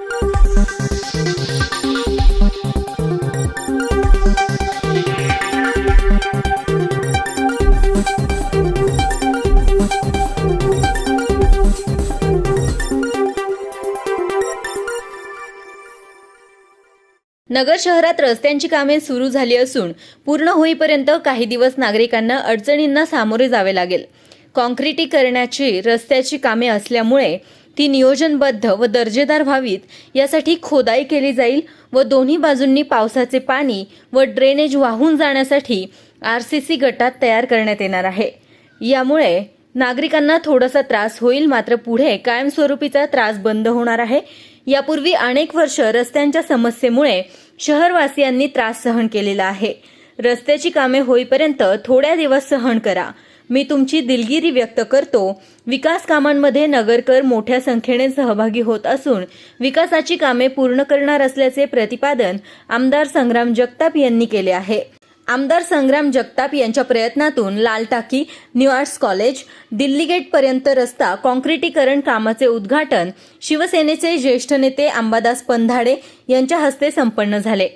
नगर शहरात रस्त्यांची कामे सुरू झाली असून पूर्ण होईपर्यंत काही दिवस नागरिकांना अडचणींना सामोरे जावे लागेल. कॉन्क्रिटीकरणाची रस्त्याची कामे असल्यामुळे ती नियोजनबद्ध व दर्जेदार व्हावीत यासाठी खोदाई केली जाईल व दोन्ही बाजूंनी पावसाचे पाणी व ड्रेनेज वाहून जाण्यासाठी आर सी सी गटात तयार करण्यात येणार आहे. यामुळे नागरिकांना थोडासा त्रास होईल मात्र पुढे कायमस्वरूपीचा त्रास बंद होणार आहे. यापूर्वी अनेक वर्ष रस्त्यांच्या समस्येमुळे शहरवासियांनी त्रास सहन केलेला आहे. रस्त्याची कामे होईपर्यंत थोड्या दिवस सहन करा. मी तुमची दिलगिरी व्यक्त करतो. विकास कामांमध्ये नगरकर मोठ्या संख्येने सहभागी होत असून विकासाची कामे पूर्ण करणार असल्याचे प्रतिपादन आमदार संग्राम जगताप यांनी केले आहे. आमदार संग्राम जगताप यांच्या प्रयत्नातून Lal Taki new arts college Delhi गेटपर्यंत रस्ता कॉन्क्रिटीकरण कामाचे उद्घाटन शिवसेनेचे ज्येष्ठ नेते अंबादास पंधाडे यांच्या हस्ते संपन्न झाले.